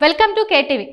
Welcome to KTV.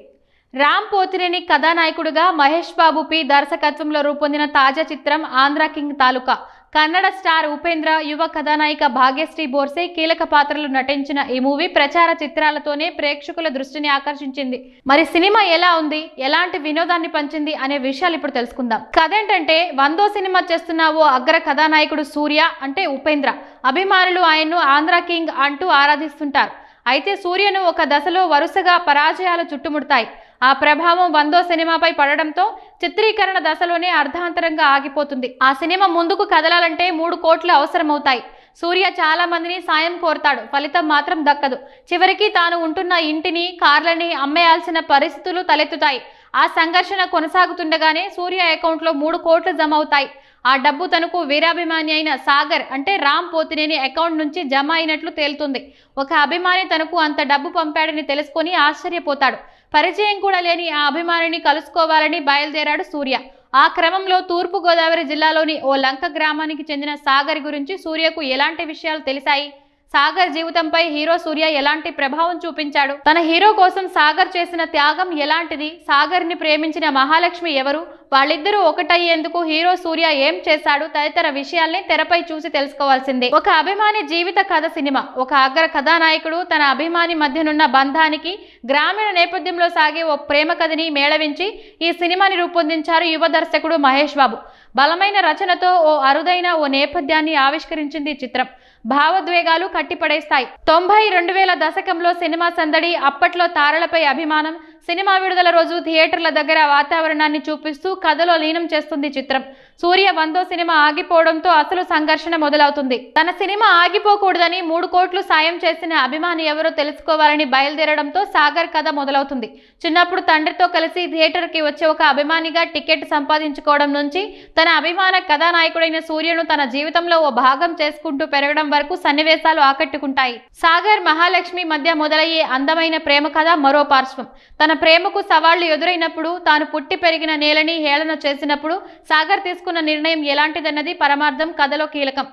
Ram Pothineni కథానాయకుడిగా Mahesh Babu P దర్శకత్వంలో రూపొందిన తాజా చిత్రం ఆంధ్ర కింగ్ తాలూకా. కన్నడ స్టార్ ఉపేంద్ర యువ కథానాయిక భాగ్యశ్రీ బోర్సే కీలక పాత్రలు నటించిన ఈ మూవీ ప్రచార చిత్రాలతోనే ప్రేక్షకుల దృష్టిని ఆకర్షించింది. మరి సినిమా ఎలా ఉంది? ఎలాంటి వినోదాన్ని పంచింది అనే విషయాలు ఇప్పుడు తెలుసుకుందాం. కథ ఏంటంటే వందో సినిమా చేస్తున్న ఓ అగ్ర కథానాయకుడు సూర్య అంటే ఉపేంద్ర. అభిమానులు ఆయన్ను ఆంధ్ర కింగ్ అంటూ ఆరాధిస్తుంటారు. అయితే సూర్యను ఒక దశలో వరుసగా పరాజయాలు చుట్టుముడతాయి. ఆ ప్రభావం వందో సినిమాపై పడడంతో చిత్రీకరణ దశలోనే అర్ధాంతరంగా ఆగిపోతుంది. ఆ సినిమా ముందుకు కదలాలంటే మూడు కోట్లు అవసరమవుతాయి. సూర్య చాలా మందిని సాయం కోరతాడు. ఫలితం మాత్రం దక్కదు. చివరికి తాను ఉంటున్న ఇంటిని కార్లని అమ్మేయాల్సిన పరిస్థితులు తలెత్తుతాయి. ఆ సంఘర్షణ కొనసాగుతుండగానే సూర్య అకౌంట్లో మూడు కోట్లు జమ అవుతాయి. ఆ డబ్బు తనకు వీరాభిమాని అయిన సాగర్ అంటే రామ్ పోతినేని అకౌంట్ నుంచి జమ అయినట్లు తేలుతుంది. ఒక అభిమాని తనకు అంత డబ్బు పంపాడని తెలుసుకొని ఆశ్చర్యపోతాడు. పరిచయం కూడా లేని ఆ అభిమానిని కలుసుకోవాలని బయలుదేరాడు సూర్య. ఆ క్రమంలో తూర్పుగోదావరి జిల్లాలోని ఓ లంక గ్రామానికి చెందిన సాగర్ గురించి సూర్యకు ఎలాంటి విషయాలు తెలిసాయి? సాగర్ జీవితంపై హీరో సూర్య ఎలాంటి ప్రభావం చూపించాడు? తన హీరో కోసం సాగర్ చేసిన త్యాగం ఎలాంటిది? సాగర్ని ప్రేమించిన మహాలక్ష్మి ఎవరు? వాళ్ళిద్దరూ ఒకటయ్యేందుకు హీరో సూర్య ఏం చేశాడు? తదితర విషయాల్ని తెరపై చూసి తెలుసుకోవాల్సిందే. ఒక అభిమాని జీవిత కథ సినిమా. ఒక అగ్ర కథానాయకుడు తన అభిమాని మధ్యనున్న బంధానికి గ్రామీణ నేపథ్యంలో సాగే ఓ ప్రేమ కథని మేళవించి ఈ సినిమాని రూపొందించారు యువ దర్శకుడు మహేష్ బాబు. బలమైన రచనతో ఓ అరుదైన ఓ నేపథ్యాన్ని ఆవిష్కరించింది ఈ చిత్రం. భావోద్వేగాలు కట్టిపడేస్తాయి. తొంభై రెండు వేల దశకంలో సినిమా సందడి అప్పట్లో తారలపై అభిమానం సినిమా విడుదల రోజు థియేటర్ల దగ్గర వాతావరణాన్ని చూపిస్తూ కథలో లీనం చేస్తుంది చిత్రం. సూర్య వందో సినిమా ఆగిపోవడంతో అసలు సంఘర్షణ మొదలవుతుంది. తన సినిమా ఆగిపోకూడదని మూడు కోట్లు సాయం చేసిన అభిమాని ఎవరో తెలుసుకోవాలని బయలుదేరడంతో సాగర్ కథ మొదలవుతుంది. చిన్నప్పుడు తండ్రితో కలిసి థియేటర్కి వచ్చే ఒక అభిమానిగా టికెట్ సంపాదించుకోవడం నుంచి తన అభిమాన కథానాయకుడైన సూర్యను తన జీవితంలో ఓ భాగం చేసుకుంటూ పెరగడం వరకు సన్నివేశాలు ఆకట్టుకుంటాయి. సాగర్ మహాలక్ష్మి మధ్య మొదలయ్యే అందమైన ప్రేమ కథ మరో పార్శ్వం. తన ప్రేమకు సవాళ్ళు ఎదురైనప్పుడు తాను పుట్టి పెరిగిన నేలని హేళన చేసినప్పుడు సాగర్ తీసుకున్న నిర్ణయం ఎలాంటిదన్నది పరమార్థం కథలో కీలకం.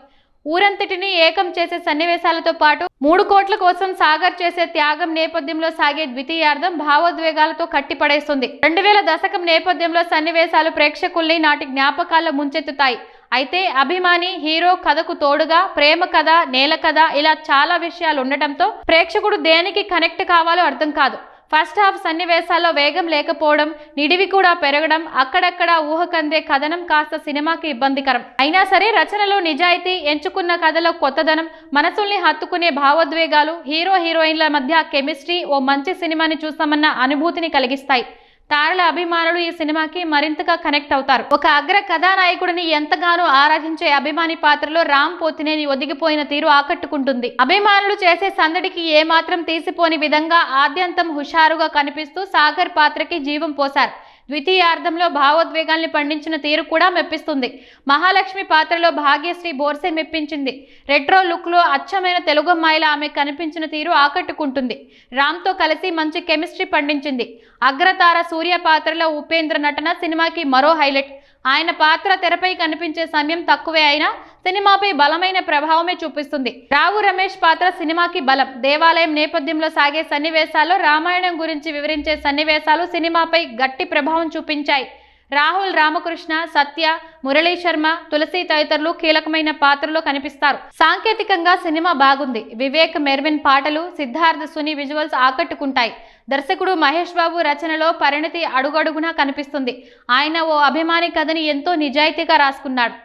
ఊరంతటిని ఏకం చేసే సన్నివేశాలతో పాటు మూడు కోట్ల కోసం సాగర్ చేసే త్యాగం నేపథ్యంలో సాగే ద్వితీయార్థం భావోద్వేగాలతో కట్టిపడేస్తుంది. రెండు వేల దశకం నేపథ్యంలో సన్నివేశాలు ప్రేక్షకుల్ని నాటి జ్ఞాపకాల్లో ముంచెత్తుతాయి. అయితే అభిమాని హీరో కథకు తోడుగా ప్రేమ కథ నేల కథ ఇలా చాలా విషయాలు ఉండటంతో ప్రేక్షకుడు దేనికి కనెక్ట్ కావాలో అర్థం కాదు. ఫస్ట్ హాఫ్ సన్నివేశాల్లో వేగం లేకపోవడం నిడివి కూడా పెరగడం అక్కడక్కడ ఊహకందే కథనం కాస్త సినిమాకి ఇబ్బందికరం. అయినా సరే రచనలో నిజాయితీ ఎంచుకున్న కథలో కొత్తదనం మనసుల్ని హత్తుకునే భావోద్వేగాలు హీరో హీరోయిన్ల మధ్య కెమిస్ట్రీ ఓ మంచి సినిమాని చూస్తామన్న అనుభూతిని కలిగిస్తాయి. తారల అభిమానులు ఈ సినిమాకి మరింతగా కనెక్ట్ అవుతారు. ఒక అగ్ర కథానాయకుడిని ఎంతగానో ఆరాధించే అభిమాని పాత్రలో రామ్ పోతినేని ఒదిగిపోయిన తీరు ఆకట్టుకుంటుంది. అభిమానులు చేసే సందడికి ఏమాత్రం తీసిపోని విధంగా ఆద్యంతం హుషారుగా కనిపిస్తూ సాగర్ పాత్రకి జీవం పోశారు. ద్వితీయార్థంలో భావోద్వేగాల్ని పండించిన తీరు కూడా మెప్పిస్తుంది. మహాలక్ష్మి పాత్రలో భాగ్యశ్రీ బోర్సే మెప్పించింది. రెట్రో లుక్లో అచ్చమైన తెలుగు అమ్మాయిల ఆమె కనిపించిన తీరు ఆకట్టుకుంటుంది. రామ్తో కలిసి మంచి కెమిస్ట్రీ పండించింది. అగ్రతార సూర్య పాత్రలో ఉపేంద్ర నటన సినిమాకి మరో హైలైట్. ఆయన పాత్ర తెరపై కనిపించే సమయం తక్కువే అయినా సినిమాపై బలమైన ప్రభావమే చూపిస్తుంది. రావు రమేష్ పాత్ర సినిమాకి బలం. దేవాలయం నేపథ్యంలో సాగే సన్నివేశాల్లో రామాయణం గురించి వివరించే సన్నివేశాలు సినిమాపై గట్టి ప్రభావం చూపించాయి. రాహుల్ రామకృష్ణ సత్య మురళీ శర్మ తులసి తదితరులు కీలకమైన పాత్రలో కనిపిస్తారు. సాంకేతికంగా సినిమా బాగుంది. వివేక్ మెర్విన్ పాటలు సిద్ధార్థ్ సుని విజువల్స్ ఆకట్టుకుంటాయి. దర్శకుడు మహేష్ బాబు రచనలో పరిణతి అడుగడుగునా కనిపిస్తుంది. ఆయన ఓ అభిమాని కథని ఎంతో నిజాయితీగా రాసుకున్నాడు.